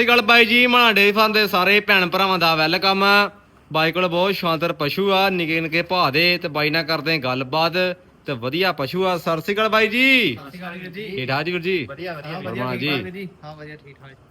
ਸਤਿ ਅਕਾਲ ਬਾਈ ਜੀ ਮਾਂਡੇ ਫਾਰਮ ਦੇ ਸਾਰੇ ਭੈਣ ਭਰਾਵਾਂ ਦਾ ਵੈਲਕਮ। ਬਾਈ ਕੋਲ ਬਹੁਤ ਸ਼ਾਨਦਾਰ ਪਸ਼ੂ ਆ ਨਿੱਕੇ ਨਿੱਕੇ ਭਾਅ ਦੇ ਤੇ ਬਾਈ ਨਾਲ ਕਰਦੇ ਗੱਲਬਾਤ ਤੇ ਵਧੀਆ ਪਸ਼ੂ ਆ। ਸਤਿ ਅਕਾਲ ਬਾਈ ਜੀ। ਸਤਿ ਅਕਾਲ ਵੀਰ ਜੀ। ਠੀਕ ਠਾਕ ਜੀ ਵੀਰ ਜੀ? ਵਧੀਆ ਵਧੀਆ ਜੀ? ਹਾਂ ਵਧੀਆ ਠੀਕ ਠਾਕ।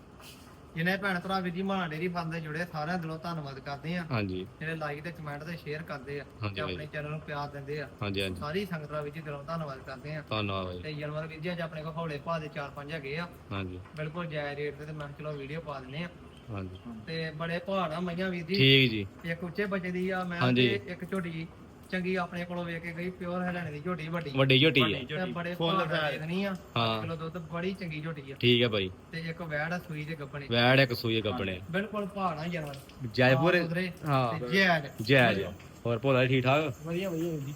ਜਿਹਨੇ ਭੈਣ ਭਰਾ ਵੀਰ ਜੀ ਮਾਣਾ ਡੇਰੀ ਫਾਰਮ ਦੇ ਜੁੜੇ ਸਾਰਿਆਂ ਦਿਲੋਂ ਧੰਨਵਾਦ ਕਰਦੇ ਆ। ਹਾਂਜੀ। ਜਿਹੜੇ ਲਾਈਕ ਤੇ ਕਮੈਂਟ ਤੇ ਸ਼ੇਅਰ ਕਰਦੇ ਆ ਤੇ ਆਪਣੇ ਚੈਨਲ ਨੂੰ ਪਿਆਰ ਦਿੰਦੇ ਆ। ਹਾਂਜੀ ਹਾਂਜੀ। ਸਾਰੀ ਸੰਗਤ ਦਾ ਵੀਰ ਜੀ ਦਿਲੋਂ ਧੰਨਵਾਦ ਕਰਦੇ ਆ। ਧੰਨਵਾਦ ਬਾਈ ਤੇ ਜਨਵਰ ਵੀਰ ਜੀ ਅੱਜ ਆਪਣੇ ਕੋਲ ਹੌਲੇ ਭਾਅ ਦੇ 4-5 ਹੈਗੇ ਆ। ਹਾਂਜੀ। ਬਿਲਕੁਲ ਜਾਇਜ਼ ਰੇਟ ਤੇ ਮੈਂ ਚਲੋ ਵੀਡੀਓ ਪਾ ਦਿੰਨੇ ਆ। ਹਾਂਜੀ। ਤੇ ਬੜੇ ਆ ਮਈਆਂ ਵੀਰ ਜੀ। ਠੀਕ ਜੀ। ਇੱਕ ਉੱਚੇ ਬੱਚੇ ਦੀ ਆ ਮੈਂ। ਤੇ ਇੱਕ ਝੋਟੀ ਚੰਗੀ ਆਪਣੇ ਕੋਲੋਂ ਵੇਖ ਕੇ ਗਈ ਪਿਓਰ ਹਰਿਆਣੇ ਦੀ ਝੋਟੀ ਵੱਡੀ। ਵੱਡੀ ਝੋਟੀ ਹੈ ਤੇ ਬੜੇ ਦਾ ਦੇਖਣੀ ਆ। ਹਾਂ। ਕਿਲੋ ਦੁੱਧ ਬੜੀ ਚੰਗੀ ਝੋਟੀ ਆ। ਠੀਕ ਹੈ ਬਾਈ। ਤੇ ਇੱਕ ਵੈੜ ਆ ਸੂਈ ਦੇ ਗੱਪਣੇ। ਵੈੜ ਇੱਕ ਸੂਈ ਗੱਬਣੇ ਬਿਲਕੁਲ ਪਹਾੜਾਂ ਜਾਨਵਰ ਜੈਪੁਰ ਹਾਂ, ਉਧਰੇ ਹਾਂ। ਤੇ ਜੈਲ ਜੈ ਜੀ ਹੋਰ ਭੋਲਾ ਠੀਕ ਠਾਕ? ਵਧੀਆ ਵਧੀਆ ਜੀ।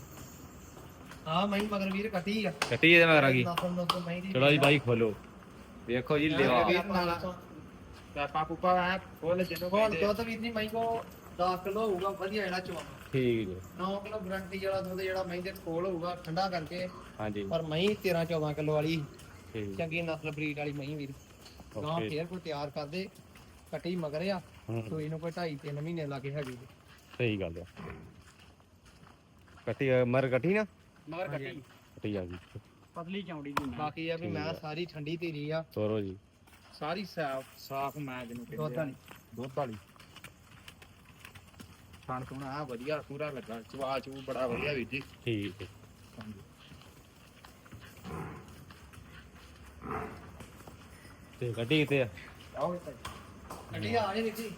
ਹਾਂ ਮੈਂ ਮਗਰ ਵੀਰ ਕੱਟੀ ਆ। ਕੱਟੀ ਇਹਦੇ ਮਗਰ ਆ ਗਈ। ਦੀ ਚਲੋ ਜੀ ਬਾਈ ਖੋਲੋ। ਵੇਖੋ ਜੀ ਲਿਆ। ਪਾਪਾ ਪੁੱਪਾ ਆ ਖੋਲ ਜਿਹਨੂੰ ਕੋਲ ਦੁੱਧ ਵੀਰ ਨਹੀਂ ਮੈਂ ਕੋ 10 ਕਿਲੋ ਹੋਊਗਾ ਵਧੀਆ ਜਿਹੜਾ ਚਵਾ ਠੀਕ ਜੀ 9 ਕਿਲੋ ਗਰੰਟੀ ਵਾਲਾ ਦੁੱਧ ਜਿਹੜਾ ਮੈਂ ਦੇ ਕੋਲ ਹੋਊਗਾ ਠੰਡਾ ਕਰਕੇ। ਹਾਂਜੀ। ਪਰ ਮੈਂ 13 14 ਕਿਲੋ ਵਾਲੀ ਠੀਕ। ਚੰਗੀ ਨਸਲ ਬਰੀਡ ਵਾਲੀ ਮੈਂ ਵੀਰ। ਗਾਂ ਓਕੇ ਫੇਰ ਕੋਈ ਤਿਆਰ ਕਰਦੇ ਕੱਟੀ ਮਗਰ ਆ ਹੂੰ, ਸੂਈ ਨੂੰ ਕੋਈ 2.5 3 ਮਹੀਨੇ ਲੱਗੇ ਹੈਗੇ। ਜੀ। ਸਹੀ ਗੱਲ ਆ। ਕੱਟੀ ਆ, ਮਰ ਕੱਟੀ ਨਾ? ਮਗਰ ਕੱਟੀ। ਕੱਟੀ ਆ ਗਈ। ਪਤਲੀ ਚੌੜੀ ਦੀ ਬਾਕੀ ਆ ਵੀ ਮੈਂ ਸਾਰੀ ਠੰਡੀ ਧੀਰੀ ਆ। ਤੋਰੋ ਜੀ। ਸਾਰੀ ਸਾਫ਼। ਸਾਫ਼ ਮੈਂ ਜਿਹਨੂੰ ਕਹਿੰਦੇ ਦੁੱਧ ਵਾਲੀ। ਦੁੱਧ ਵਾਲੀ। ਖਾਣ ਖੁਣਾ ਆ ਵਧੀਆ ਪੂਰਾ ਲੱਗਾ ਚਵਾ ਚੂ ਬੜਾ ਵਧੀਆ ਵੀਰ ਜੀ। ਠੀਕ ਹੈ। ਤੇ ਕੱਟੀ ਕਿਤੇ ਆ? ਆਓ ਕੱਟੀ ਆ ਨਹੀਂ ਜੀ।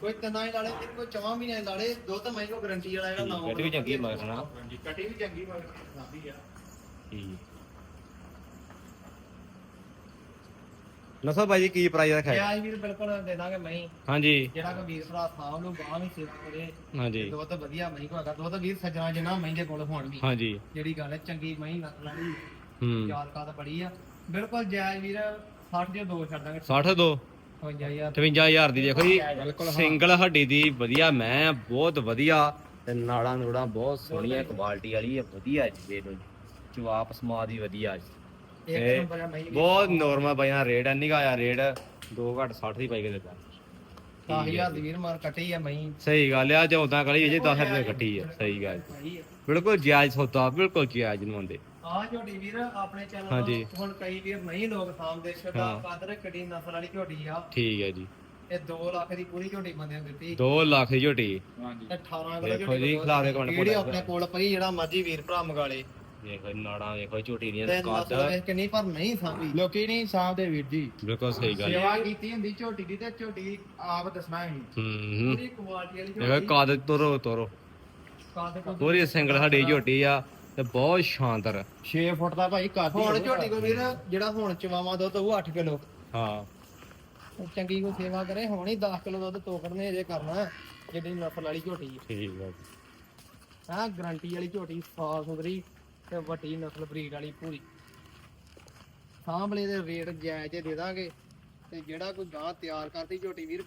ਕੋਈ ਤਨਾ ਹੀ ਤੇ ਕੋਈ ਚਵਾਂ ਵੀ ਨਹੀਂ ਲਾਲੇ ਦੁੱਧ ਮੈਂ ਕੋ ਗਰੰਟੀ ਵਾਲਾ ਜਿਹੜਾ ਨਾਮ ਕੱਟੀ ਵੀ ਚੰਗੀ ਮਗਰ ਨਾ ਹਾਂਜੀ ਕਟੀ ਵੀ ਚੰਗੀ ਸਾਬੀ ਆ ਠੀਕ। ਨਸਲ ਭਾਈ ਜੀ ਕੀ ਪ੍ਰਾਈਸ ਰੱਖਿਆ ਹੈ? ਆਜ ਵੀਰ ਬਿਲਕੁਲ ਦੇ ਦਾਂਗੇ ਮੈਂ ਹਾਂਜੀ। ਜਿਹੜਾ ਕੋ ਵੀਰ ਭਰਾ ਸਾਹ ਨੂੰ ਗਾਂ ਵੀ ਸੇਵਾ ਕਰੇ। ਹਾਂਜੀ। ਦੁੱਧ ਵਧੀਆ ਮੈਂ ਕੋ ਹੈਗਾ ਦੁੱਧ ਵੀਰ ਸੱਜਣਾ ਜਿੰਨਾ ਮਹਿੰਗੇ ਕੋਲ ਹੋਣ ਵੀ ਹਾਂਜੀ। ਜਿਹੜੀ ਗੱਲ ਹੈ ਚੰਗੀ ਮੈਂ ਨਸਲ ਵਾਲੀ ਹੂੰ। ਯਾਰ ਕਾਦ ਬੜੀ ਆ। ਬਿਲਕੁਲ ਜਾਇਜ਼ ਵੀਰ 60 ਦੇ ਦੋ ਛੱਡ ਦਾਂਗੇ। 60 ਦੋ। 55000 55000 ਦੀ ਦੇਖੋ ਜੀ। ਬਿਲਕੁਲ ਸਿੰਗਲ ਹੱਡੀ ਦੀ ਵਧੀਆ ਮੈਂ ਬਹੁਤ ਵਧੀਆ ਤੇ ਨਾੜਾਂ ਨੂੜਾਂ ਬਹੁਤ ਸੋਹਣੀਆਂ ਕੁਆਲਿਟੀ ਵਾਲੀ ਹੈ ਵਧੀਆ ਜੀ ਇਹ ਨੂੰ ਜਵਾਬ ਸਮਾਦ ਦੀ ਵਧੀਆ ਜੀ। ਇੱਕ ਇਹ ਨੰਬਰ ਆ ਮੈਂ ਬਹੁਤ ਨੋਰਮਲ ਬਾਈ ਨਾਲ ਰੇਟ ਹੈ ਨਿਗਾਇਆ ਰੇਟ 2 ਘੱਟ 60 ਦੀ ਪਾਈ ਕੇ ਦਿੱਤਾ 10000 ਦੀ ਵੀਰ ਮਾਰ ਕੱਟੀ ਆ ਮੈਂ ਸਹੀ ਗੱਲ ਆ ਜੇ ਉਦਾਂ ਕਰੀ ਜੇ 10 ਰੁਪਏ ਕੱਟੀ ਆ ਸਹੀ ਗੱਲ। ਬਿਲਕੁਲ ਜਾਇਜ਼ ਸੌਦਾ ਬਿਲਕੁਲ ਜਾਇਜ਼ ਨੂੰ ਆਉਂਦੇ ਆ ਝੋਟੀ ਵੀਰ ਆਪਣੇ ਚੈਨਲ ਹਾਂਜੀ। ਤੋਂ ਹੁਣ ਕਈ ਵੀਰ ਨਹੀਂ ਲੋਕ ਸਾਹਮਣੇ ਛੱਡਾ ਹਾਂ। ਕਾਦਰ ਕੜੀ ਨਸਲ ਵਾਲੀ ਝੋਟੀ ਆ। ਠੀਕ ਹੈ ਜੀ। ਇਹ 2 ਲੱਖ ਦੀ ਪੂਰੀ ਝੋਟੀ ਬੰਦਿਆਂ ਨੂੰ ਦਿੱਤੀ। 2 ਲੱਖ ਦੀ ਝੋਟੀ। ਹਾਂਜੀ ਤੇ 18 ਦੇਖੋ ਜੀ, ਖਿਲਾ ਦੇ ਕੋਣ ਜਿਹੜੀ ਆਪਣੇ ਕੋਲ ਪਈ ਜਿਹੜਾ ਮਰਜ਼ੀ ਵੀਰ ਭਰਾ ਮੰਗਾਲੇ ਦੇਖੋ ਨਾੜਾਂ ਦੇਖੋ ਝੋਟੀ ਦੀਆਂ ਤੇ ਕੱਦ ਨਸਲ ਵੇਖ ਕੇ ਨਹੀਂ ਪਰ ਨਹੀਂ ਸਾਂਭੀ। ਲੋਕੀ ਨਹੀਂ ਸਾਹਮਣੇ ਵੀਰ ਜੀ। ਬਿਲਕੁਲ ਸਹੀ ਗੱਲ ਹੈ। ਸੇਵਾ ਕੀਤੀ ਹੁੰਦੀ ਝੋਟੀ ਦੀ ਤੇ ਝੋਟੀ ਆਪ ਦੱਸਣਾ ਹੀ। ਹੂੰ ਹੂੰ। ਪੂਰੀ ਕੁਆਲਿਟੀ ਵਾਲੀ ਦੇਖੋ ਝੋਟੀ ਕੱਦ ਤੋਰੋ ਤੋਰੋ। ਕਾਦ ਕੋ ਪੂਰੀ ਸਿੰਗਲ ਹੱਡੀ ਝੋਟੀ ਆ ਤੇ ਬਹੁਤ ਸ਼ਾਨਦਾਰ। 6 ਫੁੱਟ ਦਾ ਭਾਈ ਕੱਦ ਹੁਣ। ਝੋਟੀ ਕੋ ਵੀਰ ਜਿਹੜਾ ਹੁਣ ਚਵਾਵਾ ਦੁੱਧ ਉਹ 8 ਕਿਲੋ। ਹਾਂ। ਚੰਗੀ ਕੋ ਸੇਵਾ ਕਰੇ ਹੁਣ ਹੀ 10 ਕਿਲੋ ਦੁੱਧ ਤੋਕੜਨੇ ਅਜੇ ਕਰਨਾ ਜਿਹੜੀ ਨਸਲ ਵਾਲੀ ਝੋਟੀ ਹੈ। ਠੀਕ ਹੈ ਹਾਂ ਗਰੰਟੀ ਵਾਲੀ ਝੋਟੀ ਸਾਫ਼ ਸੁਥਰੀ। ਤੇ ਵੱਡੀ ਨਸਲ ਬਰੀਡ ਵਾਲੀ ਪੂਰੀ। ਸਾਂਭਲੇ ਦੇ ਰੇਟ ਜਾਇਜ਼ ਦੇ ਦਾਂਗੇ। ਤੇ ਜਿਹੜਾ ਕੋਈ ਗਾਂ ਤਿਆਰ ਕਰਦੀ ਝੋਟੀ ਵੀਰ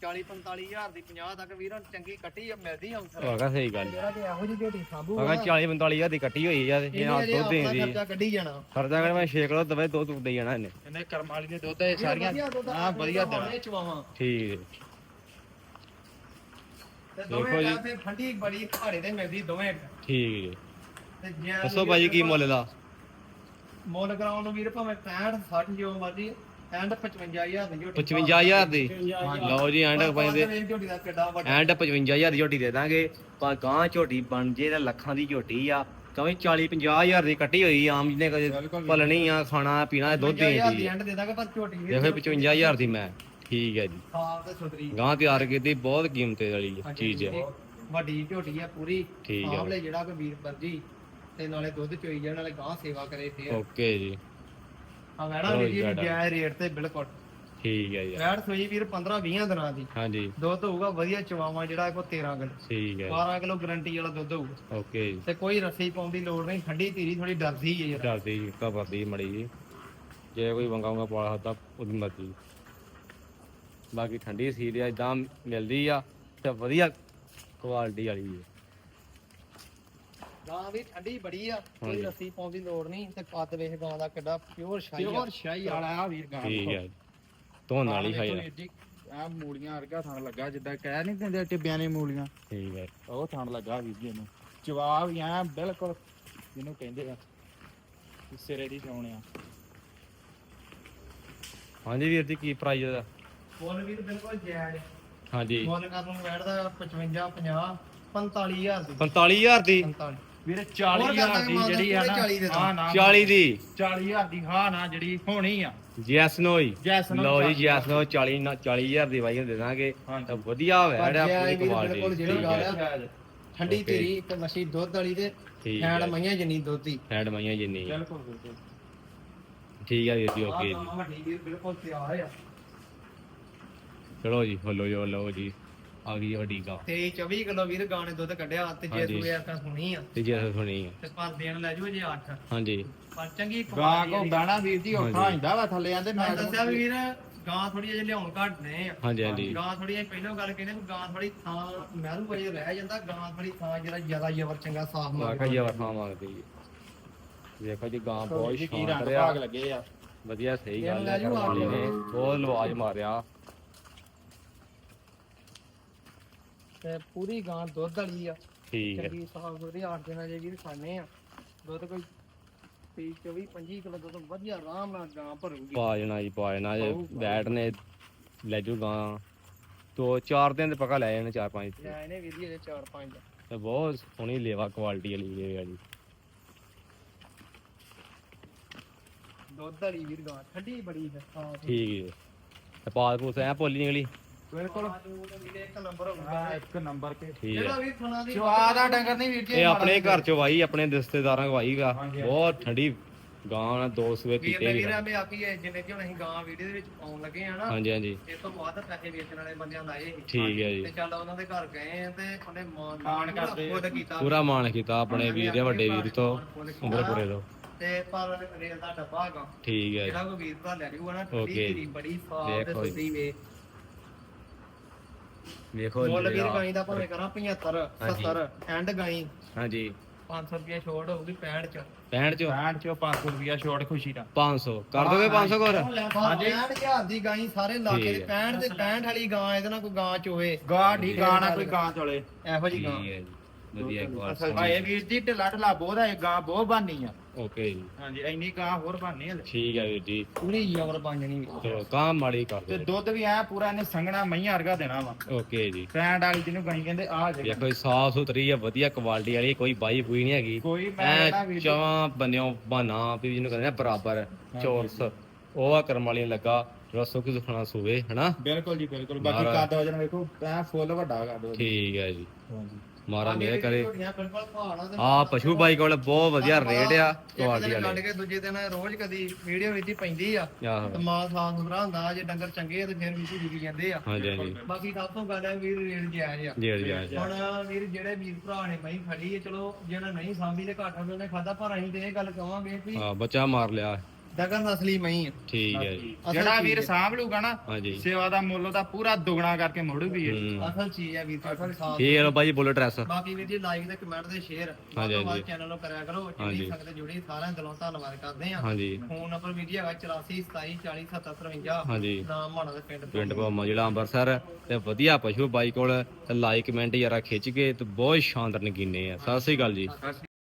40 45000 ਦੀ 50 ਤੱਕ ਵੀਰ ਚੰਗੀ ਕੱਟੀ ਆ ਮਿਲਦੀ ਆ ਅਨਸਰ ਹੋਗਾ ਸਹੀ ਗੱਲ ਜਿਹੜਾ ਕਿ ਇਹੋ ਜਿਹੀ ਝੋਟੀ ਸਾਂਭੂ ਹੋਗਾ 40 45 ਹਜ਼ਾਰ ਦੀ ਕੱਟੀ ਹੋਈ ਆ ਤੇ ਇਹ ਨਾਲ ਦੁੱਧ ਆਪਣਾ ਦੇਂਦੀ ਖਰਚਾ ਕੱਢੀ ਜਾਣਾ। ਖਰਚਾ ਕਰ ਮੈਂ 6 ਕਿਲੋ ਦਵੇ ਦੋ ਦੁੱਧ ਦੇ ਜਾਣਾ ਇਹਨੇ। ਇਹਨੇ ਕਰਮ ਵਾਲੀ ਦੇ ਦੁੱਧ ਇਹ ਸਾਰੀਆਂ ਹਾਂ ਵਧੀਆ ਦੇਣਾ। ਚਵਾਵਾਂ। ਠੀਕ ਹੈ ਤੇ ਦੇਖੋ ਦੋਵੇਂ ਜੀ। ਟਾਈਮ ਤੇ ਠੰਡੀ ਬੜੀ ਘਾੜੇ ਤੇ ਮਿਲਦੀ ਦੋਵੇਂ। ਠੀਕ ਹੈ ਤੇ ਜੇ ਦੱਸੋ ਭਾਜੀ ਕੀ ਮੁੱਲ ਦਾ ਮੁੱਲ ਕਰਾਉਣ ਨੂੰ ਵੀਰ ਭਾਵੇਂ 65 60 ਜੋ ਮਰਜ਼ੀ ਐਂਡ 55000 ਦੀ ਝੋਟੀ 55000 ਦੀ? ਲਓ ਜੀ ਐਂਡ ਝੋਟੀ ਦਾ ਕਿੱਡਾ ਵੱਡਾ। ਐਂਡ 55000 ਦੀ ਝੋਟੀ ਦੇ ਦਾਂਗੇ। ਪਰ ਗਾਂ ਝੋਟੀ ਬਣ ਜੇ ਤਾਂ ਲੱਖਾਂ ਦੀ ਝੋਟੀ ਆ। ਕਿਉਂਕਿ 40 50000 ਦੀ ਕੱਟੀ ਹੋਈ ਆਮ ਜਿਹਨੇ ਕਦੇ। ਭਲਣੀ ਆ ਖਾਣਾ ਪੀਣਾ ਦੁੱਧ 55000 ਦੇਂਦੀ ਦੀ ਐਂਡ ਦੇ ਦਾਂਗੇ ਪਰ ਝੋਟੀ ਵੀਰ ਦੇਖੋ 55000 ਦੀ ਮੈਂ। ਠੀਕ ਹੈ ਜੀ। ਸਾਫ਼ ਤੇ ਗਾਂ ਤਿਆਰ ਕੀਤੀ ਬਹੁਤ ਕੀਮਤੇ ਵਾਲੀ ਚੀਜ਼ ਹੈ ਵੱਡੀ ਝੋਟੀ ਆ ਪੂਰੀ। ਠੀਕ ਹੈ ਜਿਹੜਾ ਕੋਈ ਵੀਰ ਵਰਜੀ ਤੇ ਨਾਲੇ ਦੁੱਧ ਚੋਈ ਜਾਣ ਨਾਲੇ ਗਾਂ ਸੇਵਾ ਕਰੇ ਫੇਰ। ਓਕੇ ਜੀ। ਆ ਲਓ ਵੀਰ ਜੀ ਜੀ। ਜਾਇ ਰੇਟ ਤੇ ਬਿਲਕੁਲ। ਠੀਕ ਹੈ ਜੀ। ਵੈੜ ਸੋਈ ਵੀਰ 15 20 ਦਿਨਾਂ ਦੀ। ਹਾਂਜੀ। ਦੁੱਧ ਹੋਊਗਾ ਵਧੀਆ ਚਵਾਵਾ ਜਿਹੜਾ ਕੋ 13 ਕਿਲੋ। ਠੀਕ ਹੈ। 12 ਕਿਲੋ ਗਰੰਟੀ ਵਾਲਾ ਦੁੱਧ ਹੋਊਗਾ। ਓਕੇ ਜੀ। ਤੇ ਕੋਈ ਰੱਸੀ ਪਾਉਣ ਦੀ ਲੋੜ ਨਹੀਂ ਠੰਡੀ ਧੀਰੀ ਥੋੜੀ ਡਰਦੀ ਹੈ ਯਾਰ। ਡਰਦੀ ਕਬਰਦੀ ਮੜੀ ਜੀ। ਜੇ ਕੋਈ ਵੰਗਾਉਂਗਾ ਪਾਲਾ ਹੱਤਾ ਉਹਦੀ ਮਰਜ਼ੀ। ਬਾਕੀ ਠੰਡੀ ਸੀਲ ਆ ਇਦਾਂ ਮਿਲਦੀ ਆ ਤੇ ਵਧੀਆ ਕੁਆਲਿਟੀ ਵਾਲੀ ਹੈ। ਗਾਂ ਵੀ ਠੰਡੀ ਬੜੀ ਆ ਕੋਈ। ਰੱਸੀ ਪਾਉਣ ਦੀ ਲੋੜ ਨਹੀਂ ਤੇ ਕੱਦ ਵੇਖ ਗਾਂ ਦਾ ਕਿੱਡਾ ਪਿਓਰ ਸ਼ਾਹੀ ਆ। ਪਿਓਰ ਸ਼ਾਹੀ ਵਾਲਾ ਆ ਵੀਰ ਗਾਂ। ਠੀਕ ਹੈ ਧੋਣ ਵਾਲੀ ਜੀ ਆ। ਮੂਲੀਆਂ ਵਰਗਾ ਥਣ ਲੱਗਾ ਜਿੱਦਾਂ ਕਹਿ ਨਹੀਂ ਦਿੰਦੇ ਟਿੱਬਿਆਂ ਨੇ ਮੂਲੀਆਂ। ਠੀਕ ਹੈ ਉਹ ਥਣ ਲੱਗਾ ਵੀਰ ਜੀ ਜਵਾਬ ਹੀ ਆ ਬਿਲਕੁਲ ਜਿਹਨੂੰ ਕਹਿੰਦੇ ਆ ਸਿਰੇ ਦੀ ਚੋਣ ਆ। ਹਾਂਜੀ ਵੀਰ ਜੀ ਕੀ ਪ੍ਰਾਈਸ ਦਾ ਮੁੱਲ ਵੀਰ ਬਿਲਕੁਲ ਜਾਇਜ਼ ਹਾਂਜੀ। ਮੁੱਲ ਕਰਨ ਨੂੰ ਬੈਠਦਾ 55 50 45000 ਦੀ। 45000 ਦੀ? 45 ਵੀਰ ਹੋਰ 40000 ਕਰ ਦੀ ਦਾਂਗੇ ਜਿਹੜੀ ਆ ਨਾ 40 ਦੇ ਦਾਂ। ਹਾਂ ਨਾ 40 ਦੀ। 40000 ਦੀ ਹਾਂ ਨਾ ਜਿਹੜੀ ਹੋਣੀ ਆ। ਜੈਸ ਨੋਈ Yes no ਲਓ ਜੀ 40 ਜੈਸ ਨੋ 40 ਨਾਲ 40000 ਦੀ ਵਾਈ ਦੇ ਦਾਂਗੇ। ਹਾਂਜੀ। ਤਾਂ ਵਧੀਆ ਵੈੜ ਆ ਪਰ ਪੂਰੀ ਵੀਰ ਕੁਆਲਿਟੀ ਬਿਲਕੁਲ ਜਿਹੜੀ ਠੀਕ ਗੱਲ ਆ। ਠੰਡੀ Okay. ਧੀਰੀ ਤੇ ਮੱਛੀ ਦੁੱਧ ਵਾਲੀ ਤੇ ਠੀਕ ਐਂਡ ਹੈ। ਮਈਆਂ ਜਿੰਨੀ ਦੁੱਧ। ਦੀ ਹੈਡ ਮਾਈਆਂ ਜਿੰਨੀ। ਆ। ਬਿਲਕੁਲ ਬਿਲਕੁਲ। ਠੀਕ ਹੈ ਵੀਰ ਜੀ ਆਹ ਓਕੇ ਜੀ। ਗਾਂ ਵੱਡੀ ਵੀਰ ਬਿਲਕੁਲ ਤਿਆਰ ਆ। ਚਲੋ ਜੀ ਹਲੋ ਜੋ ਲਓ ਜੀ। ਆ ਗਈ ਵੱਡੀ ਗਾ ਤੇ 24 ਕਿਲੋ ਵੀਰ ਗਾਂ ਨੇ ਦੁੱਧ ਕੱਢਿਆ ਤੇ ਜੇ ਹਾਂਜੀ। ਸੂਏ ਆਕਾਂ ਸੁਣੀ ਆ। ਤੇ ਜੈਸ ਸੁਣੀ ਆ। ਤੇ ਪਰ ਦੇਣ ਲੈ ਜਾਓ ਜੇ 8 ਹਾਂਜੀ। ਪਰ ਚੰਗੀ ਗਾਂ ਕੋ। ਗਾਣਾ ਵੀਰ ਜੀ ਔਖਾ ਹਾਂਜੀ। ਹੁੰਦਾ ਵਾ ਥੱਲੇ ਆਂਦੇ ਮੈਂ ਮੈਂ ਦੱਸਿਆ ਵੀ ਵੀਰ ਗਾਂ ਥੋੜੀ ਜਿਹੀ ਲਿਆਉਣ ਘੱਟ ਨੇ ਆ। ਹਾਂਜੀ ਹਾਂਜੀ। ਗਾਂ ਥੋੜੀ ਜਿਹੀ ਪਹਿਲਾਂ ਗੱਲ ਕਹਿੰਦੇ ਵੀ ਗਾਂ ਥੋੜੀ ਥਾਂ ਮਹਿਰੂ ਵਜੇ ਰਹਿ ਜਾਂਦਾ ਗਾਂ ਥੋੜੀ ਥਾਂ ਜਿਹੜਾ ਜ਼ਿਆਦਾ ਜ਼ਬਰ ਚੰਗਾ ਸਾਫ਼ ਕਿਹਾ ਜੀ ਵਰਖਾ ਮੰਗਦੀ ਜੀ ਦੇਖੋ ਜੀ ਗਾਂ ਬਹੁਤ ਕੀ ਰੰਗ ਸ਼ਾਨਦਾਰ ਆ ਭਾਗ ਲੱਗੇ ਆ। ਵਧੀਆ ਸਹੀ ਗੱਲ ਹੈ ਕਰਮਾਲੀ ਨੇ। ਬਹੁਤ ਲਵਾਜ ਮਾਰਿਆ। ਤੇ ਪੂਰੀ ਗਾਂ ਦੁੱਧ ਵਾਲੀ ਆ। ਠੀਕ ਹੈ ਚੰਗੀ ਸਾਫ਼ ਸੁਥਰੀ ਆਠ ਦਿਨਾਂ ਜੇ ਵੀਰ ਖਾਣੇ ਆ। ਦੁੱਧ ਕੋਈ 23 24 25 ਕਿਲੋ ਦੁੱਧ ਵਧੀਆ ਆਰਾਮ ਨਾਲ ਗਾਂ ਭਰੂਗੀ। ਪਾਜਣਾ ਜੀ ਪਾਜਣਾ ਜੇ ਬੈਟ ਨੇ ਲੈ ਜੂ ਗਾਂ। ਦੋ ਚਾਰ ਦਿਨ ਤੇ ਪੱਕਾ ਲੈ ਜਾਣੇ ਚਾਰ ਪੰਜ। ਤੇ ਲੈ ਇਹਨੇ ਵੀਰ ਜੀ ਇਹਦੇ 4 5 ਤੇ ਬਹੁਤ ਸੋਹਣੀ ਲੇਵਾ ਕੁਆਲਿਟੀ ਵਾਲੀ ਜੀ। ਦੁੱਧ ਵਾਲੀ ਵੀਰ ਗਾਂ ਠੰਡੀ ਬੜੀ ਹੈ। ਸਾਫ਼ ਠੀਕ ਹੈ ਤੇ ਪਾਸ ਪੂਸ ਐ ਪੋਲੀ ਨਿਕਲੀ ਬਿਲਕੁਲ ਇੱਕ ਨੰਬਰ ਹੋਊਗਾ ਆ ਇੱਕ ਨੰਬਰ ਤੇ। ਠੀਕ ਜਿਹੜਾ ਹੈ ਵੀ ਥਣਾ ਦੀ ਚਵਾ ਦਾ ਡੰਗਰ ਨਹੀਂ ਵੀਰ ਜੀ ਇਹ ਆਪਣੇ ਘਰ ਚ ਵਾਈ ਆਪਣੇ ਰਿਸ਼ਤੇਦਾਰਾਂ ਵਾਈ ਗਾ ਹਾਂਜੀ, ਬਹੁਤ ਠੰਡੀ ਗਾਂ ਨਾਲ ਦੋ ਸੂਏ ਵੀਰ ਕੀਤੇ ਨੇ ਵੀ ਵੀਰ ਗਾ। ਐਵੇਂ ਆਖੀ ਹੈ ਜਿਵੇਂ ਕਿ ਹੁਣ ਅਸੀਂ ਗਾਂ ਵੀਡੀਓ ਦੇ ਵਿੱਚ ਪਾਉਣ ਲੱਗੇ ਆ ਨਾ ਹਾਂਜੀ ਹਾਂਜੀ। ਇਹ ਤੋਂ ਬਾਅਦ ਪੈਸੇ ਵੇਚਣ ਵਾਲੇ ਬੰਦਿਆਂ ਲਾਏ ਸੀ। ਠੀਕ ਹੈ ਜੀ। ਤੇ ਚੱਲ ਉਹਨਾਂ ਦੇ ਘਰ ਗਏ ਆ ਤੇ ਉਹਨੇ ਮਾਨ ਮਾਣ ਕਰਦੇ ਆ। ਖੁਦ ਕੀਤਾ। ਪੂਰਾ ਮਾਣ ਕੀਤਾ ਆਪਣੇ ਵੀਰ ਦੇ ਵੱਡੇ ਵੀਰ ਤੋਂ ਉਮਰਪੁਰੇ ਤੋਂ। ਤੇ ਪਰ ਰੇਲ ਦਾ ਡੱਬਾ ਹੈਗਾ। ਠੀਕ ਹੈ ਜਿਹੜਾ ਕੋਈ ਵੀਰ ਲੈ ਨਾ ਬੜੀ ਸਾਫ਼ ਤੇ ਵੇ। ਵੇਖੋ ਮੁੱਲ ਵੀਰ। ਗਾਈ ਦਾ ਭਾਵੇਂ ਕਰਾਂ 75 ਹਾਂਜੀ। 70 ਐਂਡ ਗਾਈ। ਹਾਂਜੀ। 500 ਰੁਪਏ ਛੋੜ ਹੋਊਗੀ 65 ਚ। 65 ਚੋਂ? 65 ਚੋਂ 500 ਰੁਪਿਆ ਛੋੜ ਖੁਸ਼ੀ ਦਾ 500 ਕਰ ਦੋਗੇ 500 ਕੋਰ ਹਾਂਜੀ। 65000 ਦੀ ਗਾਈ ਸਾਰੇ ਇਲਾਕੇ ਦੇ ਠੀਕ 65 ਤੇ 65 ਵਾਲੀ ਗਾਂ ਇਹਦੇ ਨਾਲ ਕੋਈ ਗਾਂ ਚੋਏ ਗਾਂ ਢੀ ਗਾਂ ਨਾ ਕੋਈ ਗਾਂ ਚਲੇ ਇਹੋ ਜੀ ਠੀਕ ਗਾਂ। ਹੈ ਜੀ। ਵਧੀਆ ਇੱਕ ਵਾਰ ਆਏ ਵੀਰ ਜੀ ਢਿੱਲਾ ਢਿੱਲਾ ਬਹੁਤ ਹੈ ਗਾਂ ਬਹੁਤ ਬਾਨੀ ਆ। ਓਕੇ ਜੀ। ਹਾਂਜੀ ਇੰਨੀ ਗਾਂ ਹੋਰ ਬਾਨੀ ਹਲੇ। ਠੀਕ ਹੈ ਵੀਰ ਜੀ ਪੂਰੀ ਯਵਰ ਪੰਜਣੀ ਵੀ ਚਲੋ ਕੰਮ ਮਾੜੀ ਕਰ ਤੇ ਦੇ ਦੁੱਧ ਵੀ ਐ ਪੂਰਾ ਇਹਨੇ ਸੰਘਣਾ ਮਈਆਂ ਵਰਗਾ ਦੇਣਾ ਵਾ। ਓਕੇ ਜੀ। ਪੈਂਡ ਵਾਲੀ ਜਿਹਨੂੰ ਗਾਈ ਕਹਿੰਦੇ ਆ ਜੇ ਵੇਖੋ ਸਾਫ਼ ਸੁਥਰੀ ਹੈ ਵਧੀਆ ਕੁਆਲਿਟੀ ਵਾਲੀ ਕੋਈ ਬਾਈ ਬੂਈ ਨਹੀਂ ਹੈਗੀ। ਕੋਈ ਮੈਂ ਐ ਕਹਿੰਦਾ ਵੀਰ ਜੀ, ਚਵਾਂ ਬੰਨਿਓ ਬਾਨਾ ਵੀ ਜਿਹਨੂੰ ਕਹਿੰਦੇ ਆ ਬਰਾਬਰ ਚੌਰਸ। ਉਹ ਆ ਕਰਮ ਵਾਲੀ ਲੱਗਾ ਜਿਹੜਾ ਸੁੱਖ ਸੁਖਣਾ ਸੂਵੇ ਹਨਾ? ਬਿਲਕੁਲ ਜੀ ਬਿਲਕੁਲ। ਬਾਕੀ ਮਹਾਰਾਜ। ਕੱਦ ਵਜਨ ਵੇਖੋ ਐ ਫੁੱਲ ਵੱਡਾ ਕੱਦ ਵਜਨ। ਠੀਕ ਹੈ ਜੀ। ਹਾਂਜੀ। ਮਾਰਾ ਮੇਰੇ ਕਰੇ ਝੋਟੀਆਂ ਬਿਲਕੁਲ ਪਹਾੜਾਂ ਦੇ ਆ ਪਸ਼ੂ ਬਾਈ ਕੋਲ ਬਹੁਤ ਵਧੀਆ ਰੇਟ ਆ ਕੁਆਲਿਟੀ ਦਿਨ ਕੱਢ ਵਾਲੇ। ਕੇ ਦੂਜੇ ਦਿਨ ਰੋਜ਼ ਕਦੀ ਵੀਡੀਓ ਵਿੱਚ ਹੀ ਪੈਂਦੀ ਆ। ਤੇ ਮਾਲ ਸਾਫ਼ ਸੁਥਰਾ ਹੁੰਦਾ ਜੇ ਡੰਗਰ ਚੰਗੇ ਆ ਤੇ ਫਿਰ ਵੀ ਵਿਕੀ ਜਾਂਦੇ ਆ। ਹਾਂਜੀ ਹਾਂਜੀ। ਬਾਕੀ ਸਭ ਤੋਂ ਗੱਲ ਹੈ ਵੀਰ ਰੇਟ ਜਾਇਜ਼ ਆ। ਜੀ ਜੀ ਜੀ ਹੁਣ ਵੀਰ ਜਿਹੜੇ ਵੀਰ ਭਰਾ ਨੇ ਮਹੀਂ ਖੜੀ ਹੈ ਚਲੋ ਜਿਹੜਾ ਨਹੀਂ ਸਾਂਭੀ ਤੇ ਘਾਟਾ ਉਹਨੇ ਖਾਦਾ ਪਰ ਅਸੀਂ ਤੇ ਇਹ ਗੱਲ ਕਵਾਂਗੇ ਵੀ ਆ ਬੱਚਾ ਮਾਰ ਲਿਆ। ਡੰਗਰ ਨਸਲੀ ਮਹੀਂ ਆ। ਠੀਕ ਹੈ ਜੀ। ਅਸਲ ਜਿਹੜਾ ਚੀਜ਼ ਵੀਰ ਹੈ। ਸਾਂਭ ਲੂਗਾ ਨਾ ਹਾਂਜੀ। ਸੇਵਾ ਦਾ ਮੁੱਲ ਉਹਦਾ ਪੂਰਾ ਦੁੱਗਣਾ ਕਰਕੇ ਮੋੜੂਗੀ ਇਹ। ਹੂੰ। ਅਸਲ ਚੀਜ਼ ਹੈ ਵੀਰ ਅਸਲ ਸਾਫ਼ ਠੀਕ ਹੈ ਬਾਈ ਬੋਲੋ ਐਡਰੈਸ ਬਾਕੀ ਵੀਰ ਜੀ ਲਾਈਕ ਤੇ ਕਮੈਂਟ ਤੇ ਸ਼ੇਅਰ ਹਾਂਜੀ, ਵੱਧ ਤੋਂ ਵੱਧ ਹਾਂਜੀ। ਚੈਨਲ ਨੂੰ ਕਰਿਆ ਕਰੋ। ਹਾਂਜੀ। ਜਿੰਨੀ ਸਕਦੇ ਜੁੜੀ ਸਾਰਿਆਂ ਦਿਲੋਂ ਧੰਨਵਾਦ ਕਰਦੇ ਆ ਹਾਂਜੀ। ਫੋਨ ਨੰਬਰ ਵੀਰ ਜੀ ਹੈਗਾ 84 27 40 70 53 ਹਾਂਜੀ। ਨਾਮ ਮਾਣਾ ਦੇ ਪਿੰਡ ਪਿੰਡ ਭਾਮਾ ਜ਼ਿਲ੍ਹਾ ਅੰਮ੍ਰਿਤਸਰ। ਤੇ ਵਧੀਆ ਪਸ਼ੂ ਬਾਈ ਕੋਲ ਤੇ ਲਾਈਕ ਕਮੈਂਟ ਯਾਰਾ ਖਿੱਚ ਕੇ ਤੇ ਬਹੁਤ ਸ਼ਾਨਦਾਰ ਨਗੀਨੇ ਆ। ਸਤਿ ਸ੍ਰੀ ਅਕਾਲ ਜੀ।